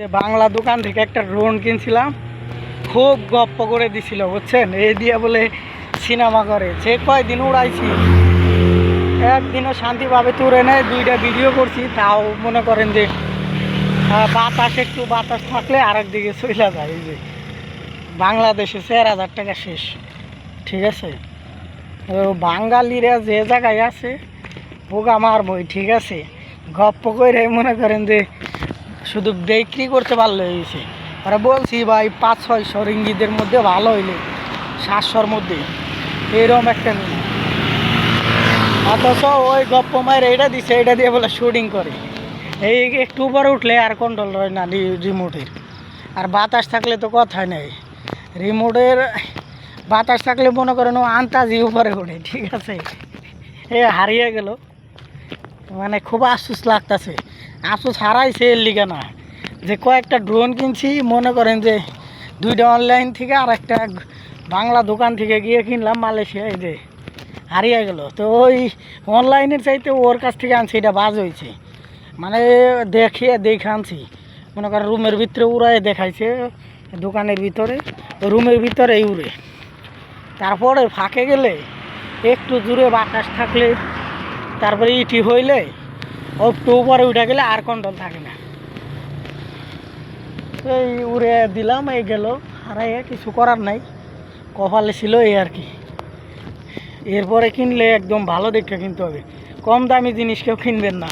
যে বাংলা দোকান থেকে একটা ড্রোন কিনছিলাম। খুব গপ্প করে দিছিল, বুঝছেন? এই দিয়ে বলে সিনেমা করে সে কয়দিন উড়াইছি? একদিনও শান্তিভাবে তুলে নেয়, দুইটা ভিডিও করছি, তাও মনে করেন যে বাতাস, একটু বাতাস থাকলে আরেক দিকে চলে যায়, এই যে। বাংলাদেশে চার হাজার টাকা শেষ, ঠিক আছে? বাঙালিরা যে জায়গায় আছে পোকা মারবই, ঠিক আছে? গপ্প করে মনে করেন যে শুধু বিক্রি করতে পারলে হয়েছে। আর বলছি, ভাই, পাঁচ ছয়শো রিঙ্গিদের মধ্যে ভালো হইলে সাতশোর মধ্যে। এরকম একটা অথচ ওই গপ্প মায়ের এটা দিছে, এটা দিয়ে বলে শুটিং করে। এই একটু উপরে উঠলে আর কন্ট্রোল হয় না রিমোটের আর বাতাস থাকলে তো কথাই নেই। রিমোটের বাতাস থাকলে মনে করেন আন্তাজি উপরে ওঠে, ঠিক আছে? এ হারিয়ে গেল। মানে খুব আফসোস লাগতেছে। আফসোস হারাইছে এর লিগে না। যে কয়েকটা ড্রোন কিনছি, মনে করেন যে দুইটা অনলাইন থেকে আর একটা বাংলা দোকান থেকে গিয়ে কিনলাম মালয়েশিয়া এই যে হারিয়ে গেল। তো ওই অনলাইনের চাইতে ওর কাছ থেকে আনছি, এটা বাজ হয়েছে। মানে দেখিয়ে দেখে আনছি। মনে করেন রুমের ভিতরে উড়ায় দেখাইছে, দোকানের ভিতরে, রুমের ভিতরে উড়ে। তারপরে ফাঁকে গেলে একটু দূরে বাতাস থাকলে, তারপরে ইটি হইলে একটু উপরে উঠে গেলে আর কন্ট্রোল থাকে না। এই উড়ে দিলাম, এই গেল। হারাইয়া কিছু করার নাই। কপালে ছিল এই আর কি। এরপরে কিনলে একদম ভালো দেখে কিনতে হবে। কম দামি জিনিস কেউ কিনবেন না।